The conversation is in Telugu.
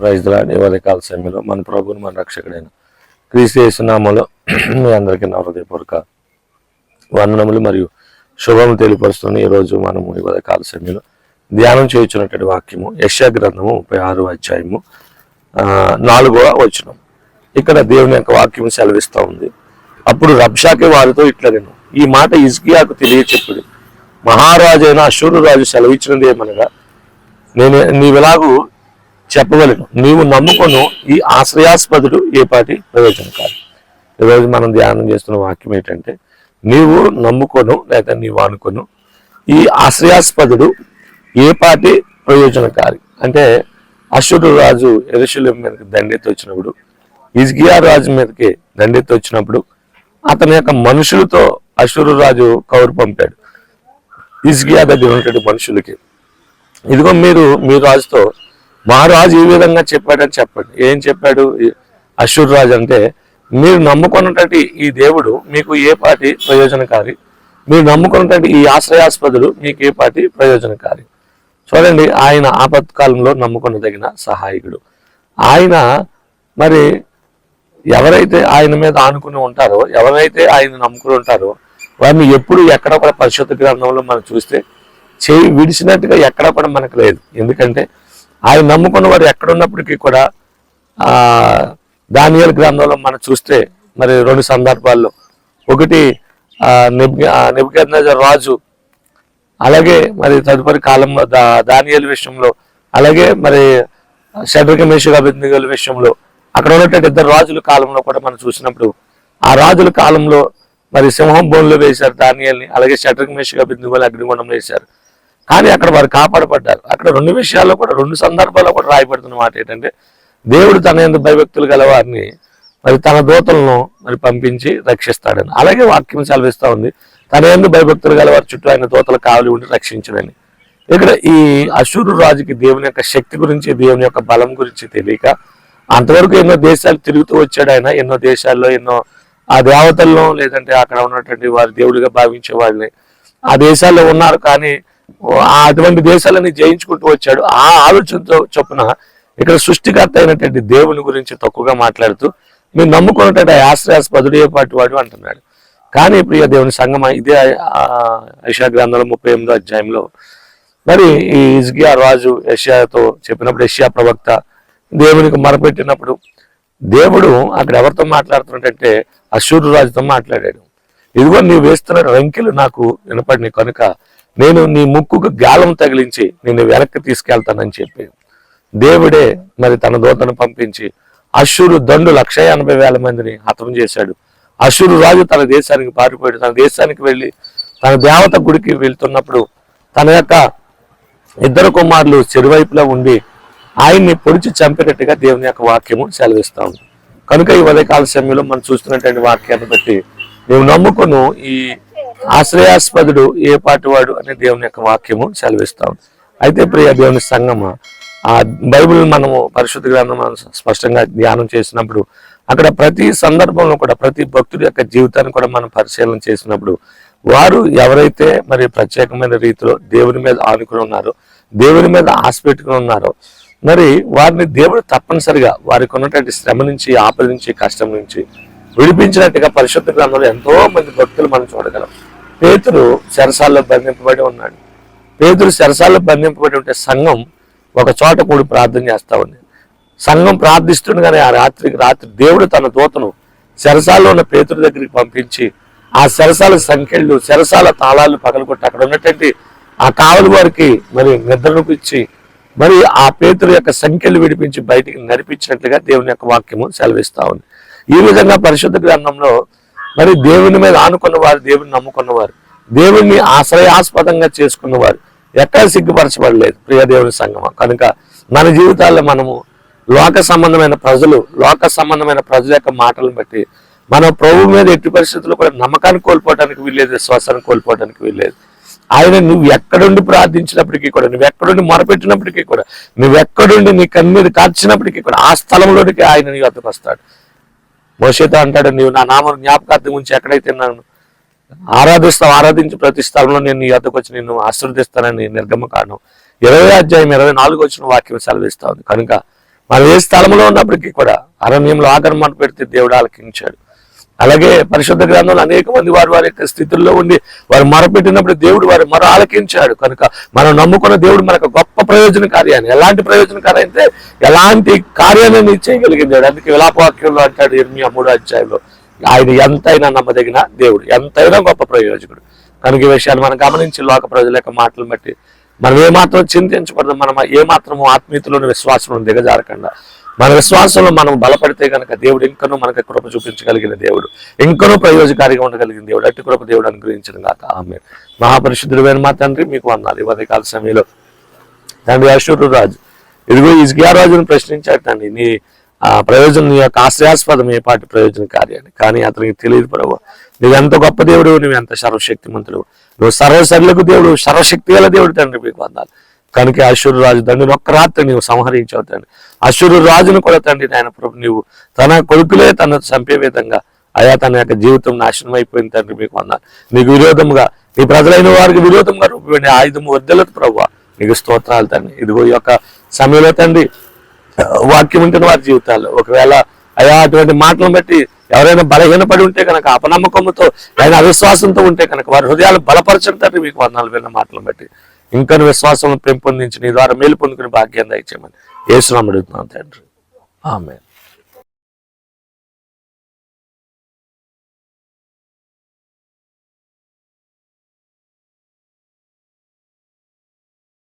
ప్రైజ్లాడి ఎవరి కాల సమయంలో మన ప్రభుని మన రక్షకుడైన క్రీస్తు మీ అందరికీ నా హృదయపూర్వక వందనములు మరియు శుభము తెలియపరుస్తున్న ఈరోజు మనము ఇవాళ కాల సమయంలో ధ్యానం చేయించినటువంటి వాక్యము యశా గ్రంథము ముప్పై ఆరు అధ్యాయము నాలుగవ వచనం. ఇక్కడ దేవుని యొక్క వాక్యం సెలవిస్తూ ఉంది. అప్పుడు రబ్షాకే వారితో ఇట్లా ఈ మాట ఇజ్కియాకు తెలియచెప్పుడు. మహారాజైన అశూరు రాజు సెలవిచ్చినది ఏమనగా నేను నీవెలాగూ చెప్పగలను. నీవు నమ్ముకొను ఈ ఆశ్రయాస్పదుడు ఏ పాటి ప్రయోజనకారి. ఈరోజు మనం ధ్యానం చేస్తున్న వాక్యం ఏంటంటే నీవు నమ్ముకొను లేదా నీవు అనుకొను. ఈ ఆశ్రయాస్పదుడు ఏ పాటి ప్రయోజనకారి? అంటే అశ్వడు రాజు ఎరుశల్యం మీదకి దండెత్తి వచ్చినప్పుడు ఇజ్గియా రాజు మీదకి దండెత్తి వచ్చినప్పుడు అతని యొక్క మనుషులతో అశురు రాజు కౌరు పంపాడు. ఇజ్గియా దగ్గర ఉన్నటువంటి మనుషులకి. ఇదిగో మీరు మీ రాజుతో మా రాజు ఈ విధంగా చెప్పాడని చెప్పండి. ఏం చెప్పాడు? అశ్వర్ రాజు అంటే మీరు నమ్ముకున్నటువంటి ఈ దేవుడు మీకు ఏ పాటి ప్రయోజనకారి? మీరు నమ్ముకున్నటువంటి ఈ ఆశ్రయాస్పదుడు మీకు ఏ పాటి ప్రయోజనకారి? చూడండి ఆయన ఆపత్కాలంలో నమ్ముకునదగిన సహాయకుడు. ఆయన మరి ఎవరైతే ఆయన మీద ఆనుకుని ఉంటారో ఎవరైతే ఆయన నమ్ముకుని ఉంటారో వారిని ఎప్పుడు ఎక్కడ కూడా పరిశుద్ధ గ్రంథంలో మనం చూస్తే చేయి విడిచినట్టుగా ఎక్కడ కూడా మనకు లేదు. ఎందుకంటే ఆయన నమ్ముకున్న వారు ఎక్కడున్నప్పటికీ కూడా ఆ దానియల్ గ్రంథంలో మనం చూస్తే మరి రెండు సందర్భాల్లో. ఒకటి ఆ రాజు అలాగే మరి తదుపరి కాలంలో దా దానియల్ విషయంలో అలాగే మరి షడ్రక బిందుగల విషయంలో అక్కడ ఉన్నటువంటి ఇద్దరు రాజుల కాలంలో కూడా మనం చూసినప్పుడు ఆ రాజుల కాలంలో మరి సింహం బోన్లో వేశారు దానియల్ని అలాగే షడ్రక మేషగా బిందుగలు వేశారు. కానీ అక్కడ వారు కాపాడబడ్డారు. అక్కడ రెండు విషయాల్లో కూడా రెండు సందర్భాల్లో కూడా రాయబడుతున్న మాట ఏంటంటే దేవుడు తన ఎందు భయభక్తులు గల వారిని మరి తన దూతలను మరి పంపించి రక్షిస్తాడని. అలాగే వాక్యం సెలవిస్తూ ఉంది తన ఎందుకు భయభక్తులు గల వారి చుట్టూ ఆయన దూతలు కావలి ఉండి రక్షించడని. ఇక్కడ ఈ అసూరు రాజుకి దేవుని యొక్క శక్తి గురించి దేవుని యొక్క బలం గురించి తెలియక అంతవరకు ఎన్నో దేశాలు తిరుగుతూ వచ్చాడు ఆయన. ఎన్నో దేశాల్లో ఎన్నో ఆ దేవతల్లో లేదంటే అక్కడ ఉన్నటువంటి వారి దేవుడిగా భావించే వాళ్ళని. ఆ దేశాల్లో ఉన్నారు కానీ అటువంటి దేశాలని జయించుకుంటూ వచ్చాడు. ఆ ఆలోచనతో చొప్పున ఇక్కడ సృష్టికర్త అయినటువంటి దేవుని గురించి తక్కువగా మాట్లాడుతూ మీరు నమ్ముకున్నట్టు ఆ ఆశ్రయాస్పదుడు ఏ పాటి వాడు అంటున్నాడు. కానీ ప్రియ దేవుని సంగమ ఇదే ఐషా గ్రంథంలో ముప్పై ఎనిమిదో అధ్యాయంలో. మరి ఈ ఇజ్గియా రాజు యష్యాతో చెప్పినప్పుడు యష్యా ప్రవక్త దేవునికి మరపెట్టినప్పుడు దేవుడు అక్కడ ఎవరితో మాట్లాడుతున్నట్టంటే అశూరు రాజుతో మాట్లాడాడు. ఇదిగో నీవు వేస్తున్న రంకెలు నాకు వినపడినాయి. కనుక నేను నీ ముక్కుకు గాలం తగిలించి నిన్ను వెనక్కి తీసుకెళ్తానని చెప్పి దేవుడే మరి తన దూతను పంపించి అశ్వరు దండు లక్ష ఎనభై వేల మందిని హతం చేశాడు. అశ్వరు రాజు తన దేశానికి పారిపోయాడు. తన దేశానికి వెళ్ళి తన దేవత గుడికి వెళ్తున్నప్పుడు తన యొక్క ఇద్దరు కుమారులు చెరువైపులో ఉండి ఆయన్ని పొడిచి చంపినట్టుగా దేవుని యొక్క వాక్యము సెలవిస్తా కనుక ఈ ఉదయకాల సమయంలో మనం చూస్తున్నటువంటి వాక్యాన్ని బట్టి నువ్వు నమ్ముకును ఈ ఆశ్రయాస్పదుడు ఏ పాటి వాడు అనే దేవుని యొక్క వాక్యము సెలవిస్తాం అయితే ప్రియ దేవుని సంగమ ఆ బైబిల్ మనము పరిశుద్ధ గ్రంథం మనం స్పష్టంగా ధ్యానం చేసినప్పుడు అక్కడ ప్రతి సందర్భంలో కూడా ప్రతి భక్తుడి యొక్క జీవితాన్ని కూడా మనం పరిశీలన చేసినప్పుడు వారు ఎవరైతే మరి ప్రత్యేకమైన రీతిలో దేవుని మీద ఆనుకుని ఉన్నారో దేవుని మీద ఆశ పెట్టుకుని ఉన్నారో మరి వారిని దేవుడు తప్పనిసరిగా వారికి ఉన్నటువంటి శ్రమ నుంచి ఆపద నుంచి కష్టం నుంచి విడిపించినట్టుగా పరిశుద్ధ గ్రంథంలో ఎంతో మంది భక్తులు మనం చూడగలం. పేతురు శరసాల్లో బంధింపబడి ఉన్నాడు. పేతురు శరసాల్లో బంధింపబడి ఉంటే సంఘం ఒక చోట కూడి ప్రార్థన చేస్తూ ఉంది. సంఘం ప్రార్థిస్తుండగానే ఆ రాత్రికి రాత్రి దేవుడు తన దూతను శరసాల్లో ఉన్న పేతురు దగ్గరికి పంపించి ఆ శరసాల సంఖ్యలు శరసాల తాళాలు పగలగొట్టి అక్కడ ఉన్నటువంటి ఆ కావలి వారికి మరి నిద్రనుకిచ్చి మరి ఆ పేతురు యొక్క సంఖ్యలు విడిపించి బయటికి నడిపించినట్లుగా దేవుని యొక్క వాక్యము సెలవిస్తా ఉంది. ఈ విధంగా పరిశుద్ధ గ్రంథంలో మరి దేవుని మీద ఆనుకున్నవారు దేవుని నమ్ముకున్నవారు దేవుణ్ణి ఆశ్రయాస్పదంగా చేసుకున్నవారు ఎక్కడ సిగ్గుపరచబడలేదు ప్రియ దేవుని సంగమం. కనుక మన జీవితాల్లో మనము లోక సంబంధమైన ప్రజలు లోక సంబంధమైన ప్రజల యొక్క మాటలను బట్టి మన ప్రభు మీద ఎట్టి పరిస్థితుల్లో కూడా నమ్మకాన్ని కోల్పోవడానికి వీల్లేదు విశ్వాసాన్ని కోల్పోవడానికి వీల్లేదు. ఆయన నువ్వు ఎక్కడుండి ప్రార్థించినప్పటికీ కూడా నువ్వు ఎక్కడుండి మొరపెట్టినప్పటికీ కూడా నువ్వు ఎక్కడుండి నీ మీద కార్చినప్పటికీ కూడా ఆ స్థలంలోనికి ఆయన నీ వద్దకు వస్తాడు. భవిష్యత్తు అంటాడు నీవు నా నామను జ్ఞాపకార్థం గురించి ఎక్కడైతే నన్ను ఆరాధిస్తావు ఆరాధించి ప్రతి స్థలంలో నేను నీ వద్దకు వచ్చి నిన్ను ఆశీర్వదిస్తానని నిర్గమ కారణం. ఇరవై అధ్యాయం ఇరవై నాలుగు వచ్చిన వాక్యం సెలవిస్తా ఉంది. కనుక మనం ఏ స్థలంలో ఉన్నప్పటికీ కూడా అరణ్యంలో ఆకరణ పెడితే దేవుడు ఆలకించాడు. అలాగే పరిశుద్ధ గ్రంథంలో అనేక మంది వారు వారి యొక్క స్థితుల్లో ఉండి వారు మొరపెట్టినప్పుడు దేవుడు వారి మరో ఆలకించాడు. కనుక మనం నమ్ముకున్న దేవుడు మనకు గొప్ప ప్రయోజన కార్యాన్ని ఎలాంటి ప్రయోజన కార్యం ఎలాంటి కార్యాన్ని చేయగలిగినాడు అందుకే విలాపవాక్యంలో అంటాడు ఇర్మియా మూడో అధ్యాయంలో ఆయన ఎంతైనా నమ్మదగిన దేవుడు ఎంతైనా గొప్ప ప్రయోజకుడు. కనుక ఈ విషయాన్ని మనం గమనించి లోక ప్రజల యొక్క మాటలు బట్టి మనం ఏమాత్రం చింతించకూడదు మనం ఏమాత్రం ఆత్మీయతలోని విశ్వాసంలో దిగజారకుండా మన విశ్వాసంలో మనం బలపడితే కనుక దేవుడు ఇంకనూ మనకు కృప చూపించగలిగిన దేవుడు. ఇంకనూ ప్రయోజకారిగా ఉండగలిగిన దేవుడు. అట్టి కృప దేవుడు అనుగ్రహించడం కాక ఆమె మహాపరిశుద్ధుడైన మా తండ్రి మీకు అన్నారు ఈ కాల సమయంలో తండ్రి అశూరు రాజు. ఇదిగో ఇజ్గియా రాజును ప్రశ్నించాడు తండ్రి నీ ఆ ప్రయోజనం నీ యొక్క ఆశ్రయాస్పదం ఏ పాటి ప్రయోజన కార్యాన్ని కానీ అతనికి తెలియదు ప్రభు నువ్వు ఎంత గొప్ప దేవుడు నువ్వు ఎంత సర్వశక్తిమంతుడు. నువ్వు సర్వసరులకు దేవుడు సర్వశక్తి గల దేవుడు తండ్రి మీకు వందాలి. కనుక అశ్వరు రాజు తండ్రిని ఒక్క రాత్రి నీవు సంహరించావు తండ్రి. అశ్వరు రాజును కూడా తండ్రి నాయన ప్రభు నీవు తన కొడుకులే తన చంపే విధంగా అయా తన యొక్క జీవితం నాశనం అయిపోయింది తండ్రి మీకు అన్నారు నీకు విరోధంగా నీ ప్రజలైన వారికి విరోధంగా రూపండి ఆయుధము వద్దలదు ప్రభు నీకు స్తోత్రాలు తండ్రి. ఇదిగో ఈ యొక్క సమయంలో తండ్రి వాక్యం ఉంటుంది వారి జీవితాల్లో ఒకవేళ అయా అటువంటి మాటలను బట్టి ఎవరైనా బలహీనపడి ఉంటే కనుక అపనమ్మకంతో ఆయన అవిశ్వాసంతో ఉంటే కనుక వారి హృదయాలు బలపరచడం తండ్రి మీకు వందనాలు విన్న మాటలను బట్టి. ఇంకా విశ్వాసం పెంపొందించి నీ ద్వారా మేలు పొందుకునే భాగ్యం దయచేయమని ఏసునామడుగుతున్నాను తండ్రి. ఆమె